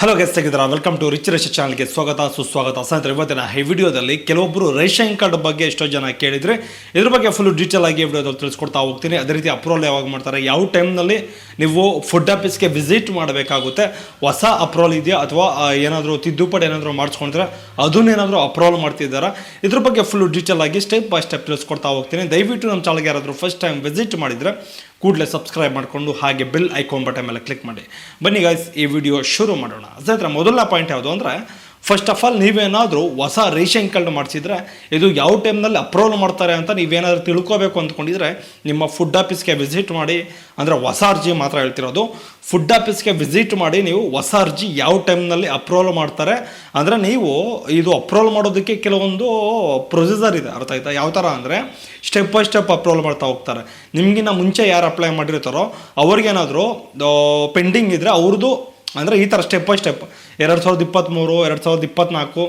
Hello guys ತೆಗೆದ್ರ welcome to rich ರೇಷ ಚಾನಲ್ಗೆ ಸ್ವಾಗತ, ಸುಸ್ವಾಗತ. ಸ್ನೇಹಿತರೆ, ಇವತ್ತಿನ ಈ ವಿಡಿಯೋದಲ್ಲಿ ಕೆಲವೊಬ್ಬರು ರೇಷನ್ ಕಾರ್ಡ್ ಬಗ್ಗೆ ಎಷ್ಟೋ ಜನ ಕೇಳಿದರೆ ಇದ್ರ ಬಗ್ಗೆ ಫುಲ್ ಡೀಟೇಲ್ ಆಗಿ ವಿಡಿಯೋದಲ್ಲಿ ತಿಳಿಸ್ಕೊಡ್ತಾ ಹೋಗ್ತೀನಿ. ಅದೇ ರೀತಿ ಅಪ್ರೂವಲ್ ಯಾವಾಗ ಮಾಡ್ತಾರೆ, ಯಾವ ಟೈಮ್ನಲ್ಲಿ ನೀವು ಫುಡ್ ಆಫೀಸ್ಗೆ ವಿಸಿಟ್ ಮಾಡಬೇಕಾಗುತ್ತೆ, ಹೊಸ ಅಪ್ರೂವಲ್ ಇದೆಯಾ ಅಥವಾ ಏನಾದರೂ ತಿದ್ದುಪಡಿ ಏನಾದರೂ ಮಾಡಿಸ್ಕೊಂಡ್ರೆ ಅದನ್ನೇನಾದರೂ ಅಪ್ರೂವಲ್ ಮಾಡ್ತಿದ್ದಾರಾ? ಇದ್ರ ಬಗ್ಗೆ ಫುಲ್ ಡೀಟೇಲ್ ಆಗಿ ಸ್ಟೆಪ್ ಬೈ ಸ್ಟೆಪ್ ತಿಳಿಸ್ಕೊಡ್ತಾ ಹೋಗ್ತೀನಿ. ದಯವಿಟ್ಟು ನಮ್ಮ ಚಾನಲ್ಗೆ ಯಾರಾದರೂ ಫಸ್ಟ್ ಟೈಮ್ ವಿಸಿಟ್ ಮಾಡಿದರೆ ಕೂಡಲೇ ಸಬ್ಸ್ಕ್ರೈಬ್ ಮಾಡಿಕೊಂಡು ಹಾಗೆ ಬೆಲ್ ಐಕಾನ್ ಬಟನ್ ಮೇಲೆ ಕ್ಲಿಕ್ ಮಾಡಿ. ಬನ್ನಿ ಗಾಯ್ಸ್ ಈ ವಿಡಿಯೋ ಶುರು ಮಾಡೋಣ. ಸ್ನೇಹಿತರೆ ಮೊದಲ ಪಾಯಿಂಟ್ ಯಾವುದು ಅಂದರೆ ಫಸ್ಟ್ ಆಫ್ ಆಲ್ ನೀವೇನಾದರೂ ಹೊಸ ರೇಷನ್ ಕಾರ್ಡ್ ಮಾಡಿಸಿದ್ರೆ ಇದು ಯಾವ ಟೈಮ್ನಲ್ಲಿ ಅಪ್ರೂವಲ್ ಮಾಡ್ತಾರೆ ಅಂತ ನೀವೇನಾದರೂ ತಿಳ್ಕೋಬೇಕು ಅಂದ್ಕೊಂಡಿದ್ರೆ ನಿಮ್ಮ ಫುಡ್ ಆಫೀಸ್ಗೆ ವಿಸಿಟ್ ಮಾಡಿ, ಅಂದರೆ ಹೊಸ ಅರ್ಜಿ ಮಾತ್ರ ಹೇಳ್ತಿರೋದು. ಫುಡ್ ಆಫೀಸ್ಗೆ ವಿಸಿಟ್ ಮಾಡಿ ನೀವು ಹೊಸ ಅರ್ಜಿ ಯಾವ ಟೈಮ್ನಲ್ಲಿ ಅಪ್ರೂವಲ್ ಮಾಡ್ತಾರೆ. ಅಂದರೆ ನೀವು ಇದು ಅಪ್ರೂವಲ್ ಮಾಡೋದಕ್ಕೆ ಕೆಲವೊಂದು ಪ್ರೊಸೀಜರ್ ಇದೆ, ಅರ್ಥ ಆಯ್ತಾ? ಯಾವ ಥರ ಅಂದರೆ ಸ್ಟೆಪ್ ಬೈ ಸ್ಟೆಪ್ ಅಪ್ರೂವಲ್ ಮಾಡ್ತಾ ಹೋಗ್ತಾರೆ. ನಿಮಗಿನ್ನ ಮುಂಚೆ ಯಾರು ಅಪ್ಲೈ ಮಾಡಿರ್ತಾರೋ, ಅವ್ರಿಗೇನಾದರೂ ಪೆಂಡಿಂಗ್ ಇದ್ದರೆ ಅವ್ರದ್ದು, ಅಂದರೆ ಈ ಥರ ಸ್ಟೆಪ್ ಬೈ ಸ್ಟೆಪ್ ಎರಡು ಸಾವಿರದ ಇಪ್ಪತ್ತ್ಮೂರು ಎರಡು ಸಾವಿರದ ಇಪ್ಪತ್ತ್ನಾಲ್ಕು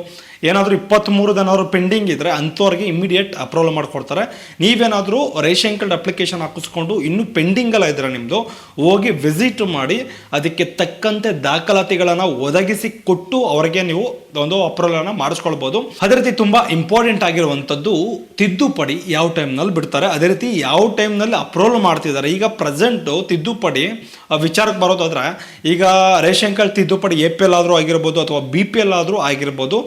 ಏನಾದರೂ ಇಪ್ಪತ್ತ್ಮೂರದೇನಾದ್ರು ಪೆಂಡಿಂಗ್ ಇದ್ದರೆ ಅಂಥವ್ರಿಗೆ ಇಮಿಡಿಯೇಟ್ ಅಪ್ರೂವಲ್ ಮಾಡಿಕೊಡ್ತಾರೆ. ನೀವೇನಾದರೂ ರೇಷನ್ ಕಾರ್ಡ್ ಅಪ್ಲಿಕೇಶನ್ ಹಾಕಿಸ್ಕೊಂಡು ಇನ್ನೂ ಪೆಂಡಿಂಗಲ್ಲ ಇದ್ದರೆ ನಿಮ್ಮದು ಹೋಗಿ ವಿಸಿಟ್ ಮಾಡಿ, ಅದಕ್ಕೆ ತಕ್ಕಂತೆ ದಾಖಲಾತಿಗಳನ್ನು ಒದಗಿಸಿ ಕೊಟ್ಟು ಅವರಿಗೆ ನೀವು ಒಂದು ಅಪ್ರೂವಲನ್ನು ಮಾಡಿಸ್ಕೊಳ್ಬೋದು. ಅದೇ ರೀತಿ ತುಂಬ ಇಂಪಾರ್ಟೆಂಟ್ ಆಗಿರುವಂಥದ್ದು, ತಿದ್ದುಪಡಿ ಯಾವ ಟೈಮ್ನಲ್ಲಿ ಬಿಡ್ತಾರೆ. ಅದೇ ರೀತಿ ಯಾವ ಟೈಮ್ನಲ್ಲಿ ಅಪ್ರೂವಲ್ ಮಾಡ್ತಿದ್ದಾರೆ. ಈಗ ಪ್ರೆಸೆಂಟು ತಿದ್ದುಪಡಿ ವಿಚಾರಕ್ಕೆ ಬರೋದಾದ್ರೆ, ಈಗ ರೇಷನ್ ಕಾರ್ಡ್ ತಿದ್ದುಪಡಿ ಎ ಪಿ ಎಲ್ ಆದರೂ ಆಗಿರ್ಬೋದು ಅಥವಾ ಬಿ ಪಿ ಎಲ್ ಆದರೂ ಆಗಿರ್ಬೋದು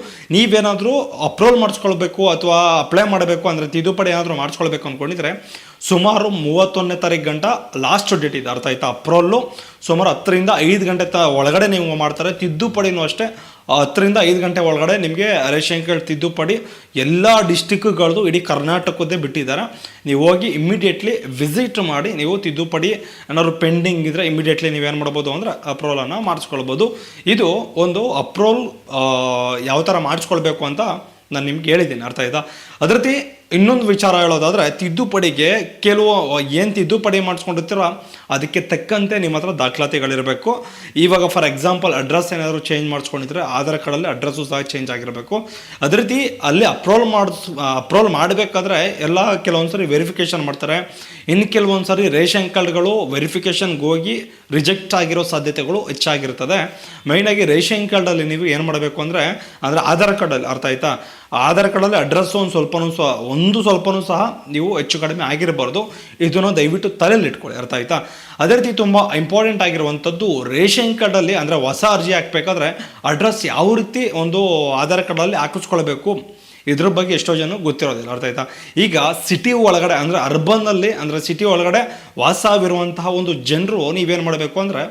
ನೀವೇನಾದರೂ ಅಪ್ರೂವಲ್ ಮಾಡಿಸ್ಕೊಳ್ಬೇಕು ಅಥವಾ ಅಪ್ಲೈ ಮಾಡಬೇಕು ಅಂದರೆ ತಿದ್ದುಪಡಿ ಏನಾದರೂ ಮಾಡಿಸ್ಕೊಳ್ಬೇಕು ಅಂದ್ಕೊಂಡಿದ್ರೆ ಸುಮಾರು ಮೂವತ್ತೊಂದನೇ ತಾರೀಕು ಗಂಟ ಲಾಸ್ಟ್ ಡೇಟ್ ಇದೆ. ಅರ್ಥ ಆಯ್ತಾ? ಅಪ್ರೋಲು ಸುಮಾರು ಹತ್ತರಿಂದ ಐದು ಗಂಟೆ ತ ಒಳಗಡೆ ನೀವು ಮಾಡ್ತಾರೆ. ತಿದ್ದುಪಡಿನೂ ಅಷ್ಟೇ. ಹತ್ತರಿಂದ ಐದು ಗಂಟೆ ಒಳಗಡೆ ನಿಮಗೆ ರೇಷನ್ ತಿದ್ದುಪಡಿ ಎಲ್ಲ ಡಿಸ್ಟಿಕ್ಗಳದ್ದು ಇಡೀ ಕರ್ನಾಟಕದ್ದೇ ಬಿಟ್ಟಿದ್ದಾರೆ. ನೀವು ಹೋಗಿ ಇಮ್ಮಿಡಿಯೇಟ್ಲಿ ವಿಸಿಟ್ ಮಾಡಿ ನೀವು ತಿದ್ದುಪಡಿ ಏನಾದ್ರು ಪೆಂಡಿಂಗ್ ಇದ್ದರೆ ಇಮಿಡಿಯೇಟ್ಲಿ ನೀವೇನು ಮಾಡ್ಬೋದು ಅಂದರೆ ಅಪ್ರೂವಲನ್ನು ಮಾಡಿಸ್ಕೊಳ್ಬೋದು. ಇದು ಒಂದು ಅಪ್ರೂವಲ್ ಯಾವ ಥರ ಮಾಡಿಸ್ಕೊಳ್ಬೇಕು ಅಂತ ನಾನು ನಿಮ್ಗೆ ಹೇಳಿದ್ದೀನಿ. ಅರ್ಥ ಆಯ್ತಾ? ಅದರತಿ ರೀತಿ ಇನ್ನೊಂದು ವಿಚಾರ ಹೇಳೋದಾದ್ರೆ, ತಿದ್ದುಪಡಿಗೆ ಕೆಲವು ಏನು ತಿದ್ದುಪಡಿ ಮಾಡಿಸ್ಕೊಂಡಿರ್ತೀರೋ ಅದಕ್ಕೆ ತಕ್ಕಂತೆ ನಿಮ್ಮ ಹತ್ರ ದಾಖಲಾತಿಗಳಿರಬೇಕು. ಇವಾಗ ಫಾರ್ ಎಕ್ಸಾಂಪಲ್ ಅಡ್ರೆಸ್ ಏನಾದರೂ ಚೇಂಜ್ ಮಾಡಿಸ್ಕೊಂಡಿದ್ರೆ ಆಧಾರ್ ಕಾರ್ಡಲ್ಲಿ ಅಡ್ರೆಸ್ಸು ಸಹ ಚೇಂಜ್ ಆಗಿರಬೇಕು. ಅದೇ ರೀತಿ ಅಲ್ಲಿ ಅಪ್ರೂವಲ್ ಮಾಡಿಸ್ ಅಪ್ರೂವಲ್ ಮಾಡಬೇಕಾದ್ರೆ ಎಲ್ಲ ಕೆಲವೊಂದು ಸರಿ ವೆರಿಫಿಕೇಷನ್ ಮಾಡ್ತಾರೆ. ಇನ್ನು ಕೆಲವೊಂದು ಸರಿ ರೇಷನ್ ಕಾರ್ಡ್ಗಳು ವೆರಿಫಿಕೇಷನ್ಗೆ ಹೋಗಿ ರಿಜೆಕ್ಟ್ ಆಗಿರೋ ಸಾಧ್ಯತೆಗಳು ಹೆಚ್ಚಾಗಿರ್ತದೆ. ಮೈನಾಗಿ ರೇಷನ್ ಕಾರ್ಡಲ್ಲಿ ನೀವು ಏನು ಮಾಡಬೇಕು ಅಂದರೆ ಅಂದರೆ ಆಧಾರ್ ಕಾರ್ಡಲ್ಲಿ ಅರ್ಥ ಆಯ್ತಾ? ಆಧಾರ್ ಕಾರ್ಡಲ್ಲಿ ಅಡ್ರೆಸ್ಸು ಒಂದು ಸ್ವಲ್ಪನೂ ಸಹ, ಒಂದು ಸ್ವಲ್ಪನೂ ಸಹ ನೀವು ಹೆಚ್ಚು ಕಡಿಮೆ ಆಗಿರಬಾರ್ದು. ಇದನ್ನು ದಯವಿಟ್ಟು ತಲೆಯಲ್ಲಿ ಇಟ್ಕೊಳ್ಳಿ, ಅರ್ಥ ಆಯ್ತಾ? ಅದೇ ರೀತಿ ತುಂಬ ಇಂಪಾರ್ಟೆಂಟ್ ಆಗಿರುವಂಥದ್ದು ರೇಷನ್ ಕಾರ್ಡಲ್ಲಿ ಅಂದರೆ ಹೊಸ ಅರ್ಜಿ ಹಾಕಬೇಕಾದ್ರೆ ಅಡ್ರೆಸ್ ಯಾವ ರೀತಿ ಒಂದು ಆಧಾರ್ ಕಾರ್ಡಲ್ಲಿ ಹಾಕಿಸ್ಕೊಳ್ಬೇಕು? ಇದ್ರ ಬಗ್ಗೆ ಎಷ್ಟೋ ಜನ ಗೊತ್ತಿರೋದಿಲ್ಲ, ಅರ್ಥ ಆಯ್ತಾ? ಈಗ ಸಿಟಿ ಒಳಗಡೆ ಅಂದರೆ ಅರ್ಬನ್ನಲ್ಲಿ ಅಂದರೆ ಸಿಟಿ ಒಳಗಡೆ ವಾಸವಿರುವಂತಹ ಒಂದು ಜನರು ನೀವೇನು ಮಾಡಬೇಕು ಅಂದರೆ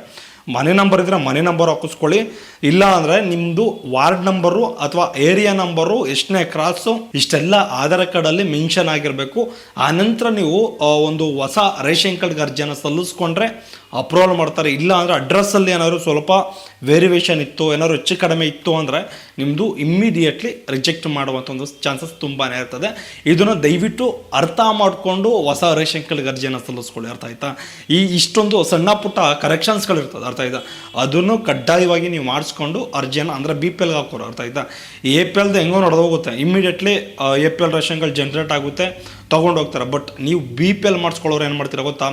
ಮನೆ ನಂಬರ್ ಇದ್ದರೆ ಮನೆ ನಂಬರ್ ಹಾಕಿಸ್ಕೊಳ್ಳಿ. ಇಲ್ಲ ಅಂದರೆ ನಿಮ್ಮದು ವಾರ್ಡ್ ನಂಬರು ಅಥವಾ ಏರಿಯಾ ನಂಬರು ಎಷ್ಟನೇ ಕ್ರಾಸು ಇಷ್ಟೆಲ್ಲ ಆಧಾರ್ ಕಾರ್ಡಲ್ಲಿ ಮೆನ್ಷನ್ ಆಗಿರಬೇಕು. ಆನಂತರ ನೀವು ಒಂದು ಹೊಸ ರೇಷನ್ ಕಾರ್ಡ್ಗೆ ಅರ್ಜಿಯನ್ನು ಸಲ್ಲಿಸ್ಕೊಂಡ್ರೆ ಅಪ್ರೂವಲ್ ಮಾಡ್ತಾರೆ. ಇಲ್ಲ ಅಂದರೆ ಅಡ್ರೆಸ್ಸಲ್ಲಿ ಏನಾದ್ರು ಸ್ವಲ್ಪ ವೇರಿಯೇಷನ್ ಇತ್ತು, ಏನಾದ್ರು ಹೆಚ್ಚು ಕಡಿಮೆ ಇತ್ತು ಅಂದರೆ ನಿಮ್ಮದು ಇಮ್ಮಿಡಿಯೇಟ್ಲಿ ರಿಜೆಕ್ಟ್ ಮಾಡುವಂಥ ಒಂದು ಚಾನ್ಸಸ್ ತುಂಬಾ ಇರ್ತದೆ. ಇದನ್ನು ದಯವಿಟ್ಟು ಅರ್ಥ ಮಾಡಿಕೊಂಡು ಹೊಸ ರೇಷನ್ ಕಾರ್ಡ್ಗೆ ಅರ್ಜಿಯನ್ನು ಸಲ್ಲಿಸ್ಕೊಳ್ಳಿ. ಅರ್ಥ ಆಯ್ತಾ? ಈ ಇಷ್ಟೊಂದು ಸಣ್ಣ ಪುಟ್ಟ ಕರೆಕ್ಷನ್ಸ್ಗಳಿರ್ತದೆ ಅರ್ಥ ಆಯ್ತಾ? ಅದನ್ನು ಕಡ್ಡಾಯವಾಗಿ ನೀವು ಮಾಡಿಸ್ಕೊಂಡು ಅರ್ಜಿಯನ್ನು ಅಂದರೆ ಬಿ ಪಿ ಎಲ್ಗೆ ಹಾಕೋರು ಅರ್ಥ ಆಯ್ತಾ? ಎ ಪಿ ಎಲ್ದು ಹೆಂಗೋ ನಡೆದೋಗುತ್ತೆ. ಇಮ್ಮಿಡಿಯೇಟ್ಲಿ ಎ ಪಿ ಎಲ್ ರೇಷನ್ಗಳು ಜನ್ರೇಟ್ ಆಗುತ್ತೆ. ತೊಗೊಂಡು ಹೋಗ್ತಾರೆ ಬಟ್ ನೀವು ಬಿ ಪಿ ಎಲ್ ಮಾಡಿಸ್ಕೊಳ್ಳೋರು ಏನು ಮಾಡ್ತೀರ ಗೊತ್ತಾ?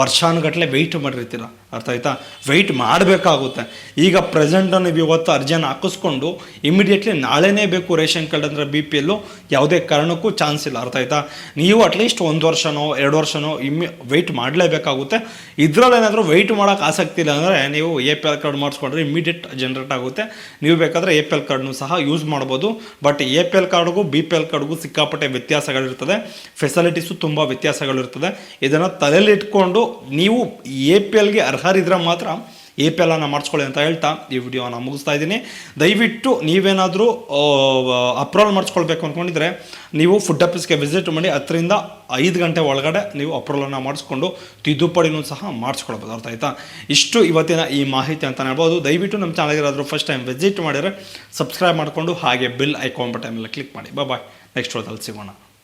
ವರ್ಷಾನುಗಟ್ಟಲೆ ವೆಯ್ಟ್ ಮಾಡಿರ್ತೀರ. ಅರ್ಥ ಆಯ್ತಾ? ವೆಯ್ಟ್ ಮಾಡಬೇಕಾಗುತ್ತೆ. ಈಗ ಪ್ರೆಸೆಂಟ್ ನೀವು ಇವತ್ತು ಅರ್ಜಿಯನ್ನು ಹಾಕಿಸ್ಕೊಂಡು ಇಮಿಡಿಯೇಟ್ಲಿ ನಾಳೆನೇ ಬೇಕು ರೇಷನ್ ಕಾರ್ಡ್ ಅಂದರೆ ಬಿ ಪಿ ಎಲ್ಲು ಯಾವುದೇ ಕಾರಣಕ್ಕೂ ಚಾನ್ಸ್ ಇಲ್ಲ. ಅರ್ಥ ಆಯ್ತಾ? ನೀವು ಅಟ್ಲೀಸ್ಟ್ ಒಂದು ವರ್ಷನೋ, ಎರಡು ವರ್ಷನೋ ಇಮ್ಮಿ ವೆಯ್ಟ್ ಮಾಡಲೇಬೇಕಾಗುತ್ತೆ. ಇದರಲ್ಲಿ ಏನಾದರೂ ವೆಯ್ಟ್ ಮಾಡೋಕ್ಕೆ ಆಸಕ್ತಿ ಇಲ್ಲ ಅಂದರೆ ನೀವು ಎ ಪಿ ಎಲ್ ಕಾರ್ಡ್ ಮಾಡಿಸ್ಕೊಂಡ್ರೆ ಇಮಿಡಿಯೇಟ್ ಜನ್ರೇಟ್ ಆಗುತ್ತೆ. ನೀವು ಬೇಕಾದರೆ ಎ ಪಿ ಎಲ್ ಕಾರ್ಡ್ನು ಸಹ ಯೂಸ್ ಮಾಡ್ಬೋದು. ಬಟ್ ಎ ಪಿ ಎಲ್ ಕಾರ್ಡ್ಗೂ ಬಿ ಪಿ ಎಲ್ ಕಾರ್ಡ್ಗೂ ಸಿಕ್ಕಾಪಟ್ಟೆ ವ್ಯತ್ಯಾಸಗಳಿರ್ತದೆ. ಫೆಸಿಲಿಟೀಸು ತುಂಬ ವ್ಯತ್ಯಾಸಗಳಿರ್ತದೆ. ಇದನ್ನು ತಲೆಯಲ್ಲಿ ಇಟ್ಕೊಂಡು ನೀವು ಎ ಪಿ ಎಲ್ಗೆ ಅರ್ಹರಿದ್ರೆ ಮಾತ್ರ ಎ ಪಿ ಎಲ್ ಅನ್ನು ಮಾಡಿಸ್ಕೊಳ್ಳಿ ಅಂತ ಹೇಳ್ತಾ ಈ ವಿಡಿಯೋನ ಮುಗಿಸ್ತಾ ಇದ್ದೀನಿ. ದಯವಿಟ್ಟು ನೀವೇನಾದರೂ ಅಪ್ರೂವಲ್ ಮಾಡಿಸ್ಕೊಳ್ಬೇಕು ಅಂದ್ಕೊಂಡಿದ್ರೆ ನೀವು ಫುಡ್ ಆಫೀಸ್ಗೆ ವಿಸಿಟ್ ಮಾಡಿ ಹತ್ತರಿಂದ ಐದು ಗಂಟೆ ಒಳಗಡೆ ನೀವು ಅಪ್ರೂವಲನ್ನು ಮಾಡಿಸ್ಕೊಂಡು ತಿದ್ದುಪಡಿನೂ ಸಹ ಮಾಡಿಸ್ಕೊಳ್ಬೋದು. ಅರ್ಥ ಆಯ್ತಾ? ಇಷ್ಟು ಇವತ್ತಿನ ಈ ಮಾಹಿತಿ ಅಂತ ಹೇಳ್ಬೋದು. ದಯವಿಟ್ಟು ನಮ್ಮ ಚಾನಲ್ಗೆ ಏನಾದರೂ ಫಸ್ಟ್ ಟೈಮ್ ವಿಸಿಟ್ ಮಾಡಿದರೆ ಸಬ್ಸ್ಕ್ರೈಬ್ ಮಾಡಿಕೊಂಡು ಹಾಗೆ ಬಿಲ್ ಐಕಾನ್ ಬಟನ್ ಮೇಲೆ ಕ್ಲಿಕ್ ಮಾಡಿ. ಬಾಯ್ ನೆಕ್ಸ್ಟ್ ಹೋದಲ್ಲಿ ಸಿಗೋಣ.